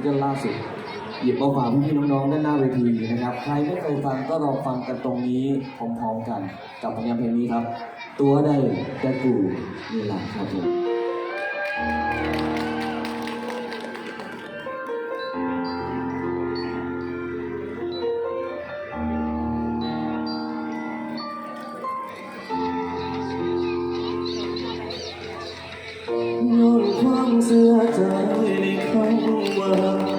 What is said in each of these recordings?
งเกิลล่าสุดหยิบมาฝากพี่ๆน้องๆด้านหน้าเวทีนะครับ ใครไม่เคยฟังก็ลองฟังกันตรงนี้พร้อมๆกัน กับผลงานเพลงนี้ครับ ตัวได้แต่กูนี่แหละครับผม ย้อนความเสียใจในคำว่า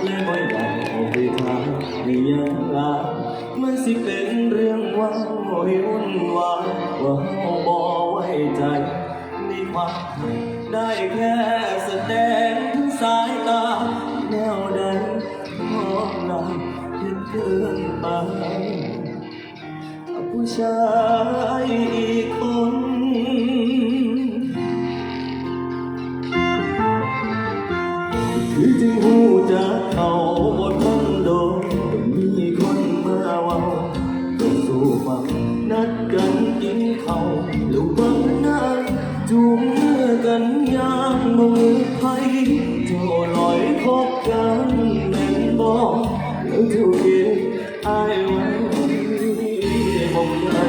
และไม่ได้เอาไปทางให้ยังลามันสิเป็นเรื่องว่าให้วุ่นวายว่าเฮาบ่ไว้ใจในความได้แค่แสดงถึงสายตาแนวใดมองหน้าเห็นเกินไปผู้ชาย นัดกันกินเขาวแล้วบางนั้นจูงมือกันย่างมือไทยเจ้าลอยพบกันแม่นบอกแล้วเจ้าเก็บอายไว้มองใด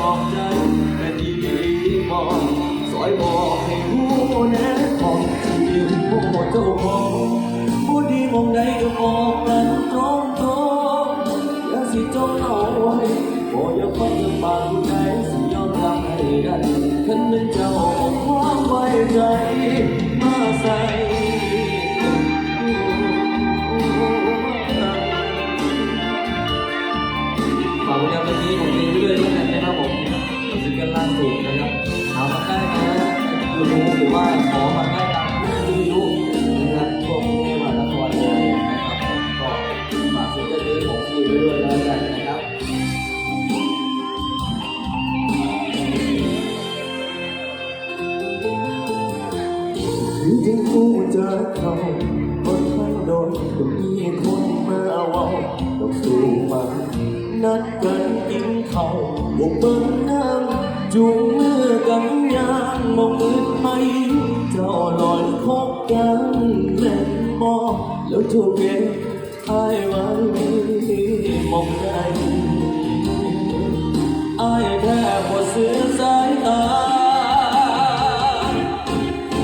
อดอกใจแต่ดีบอกสอยบอกให้หูแน่ของที่หูเจ้าของผู้ดีมองใดก็บอกกันตรงตรงๆอย่าสิจงเอาไว้บ่อย่าฟังจากปากใดสิยอมรับให้ได้คันเป็นเจ้าของความไว้ใจมาใส่ฝากผลงานเพลงนี้ของเพลงด้วยนะครับ กิลล่าสุดนะครับหามาได้นะยูทูบหรือว่าขอมาได้ตามที่วิทยุนะครับพวกนี้มาละครเลยนะครับก็ฝากซิงเกิลนี้ของพี่ไว้ด้วยแล้วกันนะครับถึงจริงกูจะเขาคนข้งโดนก็มีคนมาเว่าต้องสู้มันนัดกันกินเขาวบกเบิ้งน้ำ จูงมือกันยางมองมือไทยเจ้าลอยคบกันเล่นบอแล้วถูกเก็บอายไว้มองใจอายแค่พอเสียสายตา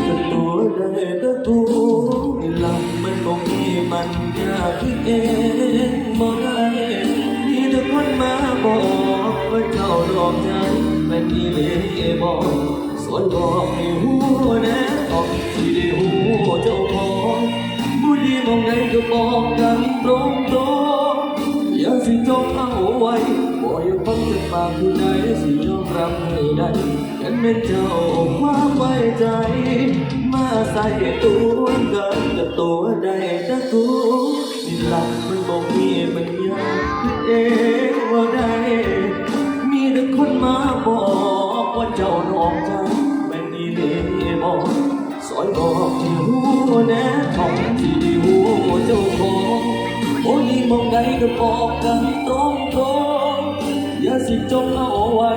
แต่ตัวได้แต่ตัวหลับมันคงมีมันยากที่เอง ว่าเจ้าดอกใจมันมีเหล่บอกสอนบอกให้หูแน่ต้องที่ได้หูเจ้าของผู้ดีมองไหนก็บอกกันตรงตรงอย่าสิจงเอาไว้บ่อย่าฟังจากปากผู้ใดสิยอมรับให้ได้กันเป็นเจ้าความไว้ใจ มาใส่ตัวกันแต่ตัวได้แต่ตัวนี่หลักมันบอกมีปัญญา แน่ทองที่ดีหูเจ้าของโอ้ยมองใดก็บอกกันตรงตรงอย่าสิจงเอาไว้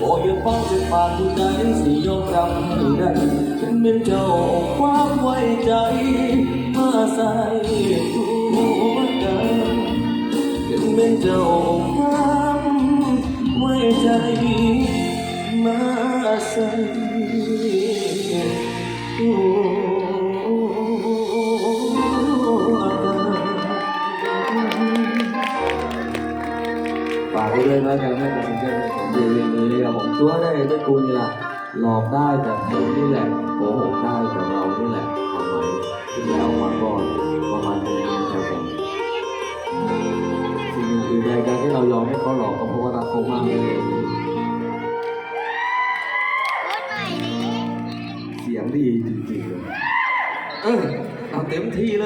บอกอย่าฟังจากปากผู้ใดสิยอมรับให้ได้ฉันเป็นเจ้าความไว้ใจ มาใส่ตัวกันฉันเป็นเจ้าความไว้ใจ มาใส่ตัว ฝากไว้ด้วยแล้วกันให้กับซิงเกิลของเดือนนี้ครับผมตัวได้ด้วยกูนี่แหละหลอกได้แต่เธอนี่แหละโกหกได้แต่เรานี่แหละความที่แล้วมาก่อนประมาณนี้ครับผมสิ่งอื่นใดการที่เรายอมให้เขาหลอกก็เพราะว่ารักเขามากเลยเสียงดีจริงๆเลยเออเอาเต็มที่เลย